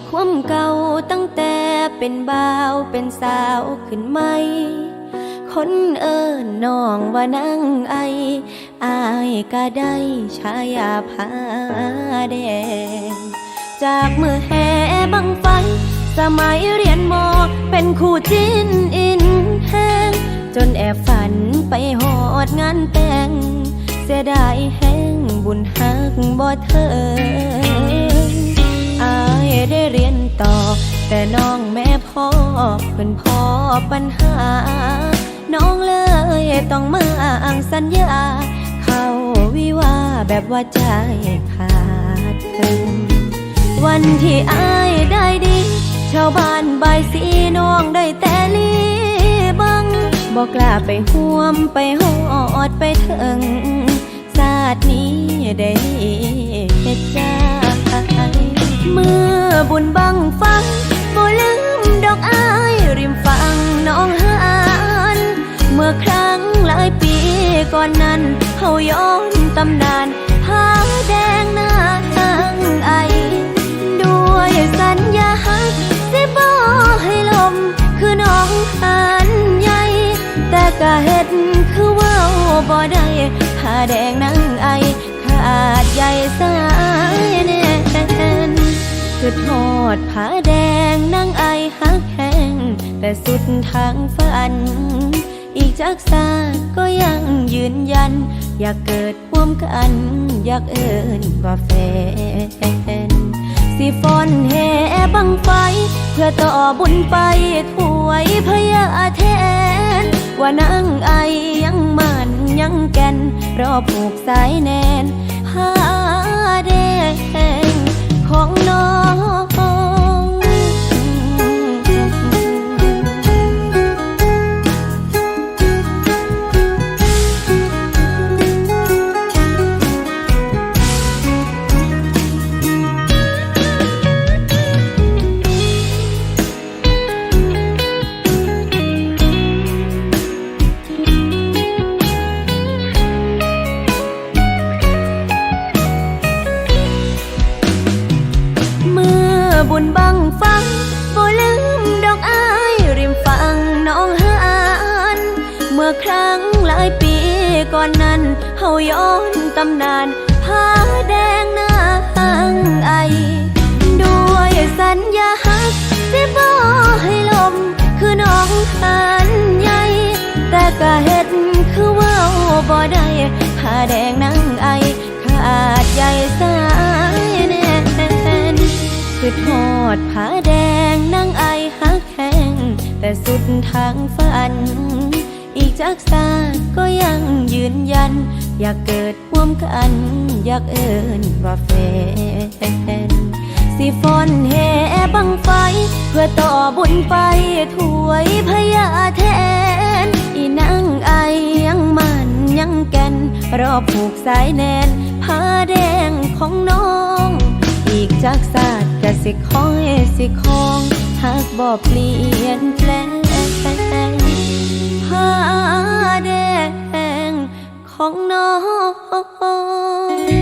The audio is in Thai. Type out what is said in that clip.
คือทอดความเก่าตั้งแต่เป็นบ่าวเป็นสาวขึ้นไหม คนเอิญน้องว่านั่งไอ อายก็ได้ชายาพาแดง จากมือแห่บังไฟ สมัยเรียนมอเป็นคู่จิ้นอินแห้ง จนแอบฝันไปหอดงานแต่ง เสียดายแห้งบุญหักบ่เธอ ปัญหา น้องเลยต้องมาอ่างสัญญา เข้าวิวาแบบว่าใจขาดเพิ่นวันที่อายได้ดี ชาวบ้านบายสีน้องได้แต่ลีบังบอกกล้าไปห่วมไปหอดไปถึงศาสตร์นี้ได้เฮ็ดใจเมื่อบุญบ ย้อนตำนานผาแดงหน้าตั้งไอ ด้วยสัญญาหักสิบ่ให้ลม คือน้องหันใหญ่ แต่ก็เฮ็ดคือว้าบ่ได้ผ้าแดงนั่งไอ ขาดใยสายแน่นคือทอดผ้าแดงนั่งไอหักแห้งแต่สุดทางฝัน อีกจักษาก็ยังยืนยัน อยากเกิดร่วมกัน อยากเอินว่าแฟน สิฟอนแห่บังไฟ เพื่อต่อบุญไปถวยพยาแทน ว่านางไอยังมันยังแก่นรอผูกสายแนนผ้าแดงของน้อง อบุญบังฟังบ่ลืมดอกอายริมฟังน้องหานเมื่อครั้งหลายปีก่อนนั้นเฮาย้อนตำนานผ้าแดงหน้าตั้งไอ ด้วยสัญญาหักสิบ่ให้ลมคือน้องหันใหญ่แต่ก็เฮ็ดคือว้าบ่ได้ผ้าแดงนั่ง สุดทางฝัน อีกจักษาก็ยังยืนยัน อยากเกิดร่วมกัน อยากเอินว่าแฟน สิฟอนแห่บังไฟ เพื่อต่อบุญไปถวยพยาแทน อีนั่งไอยังมันยังแก่น รอผูกสายแนนผ้าแดงของน้อง อีกจากศาสตร์กสิคอยสิคอง หากบ่เปลี่ยนแปลงผ้าแดงของน้อง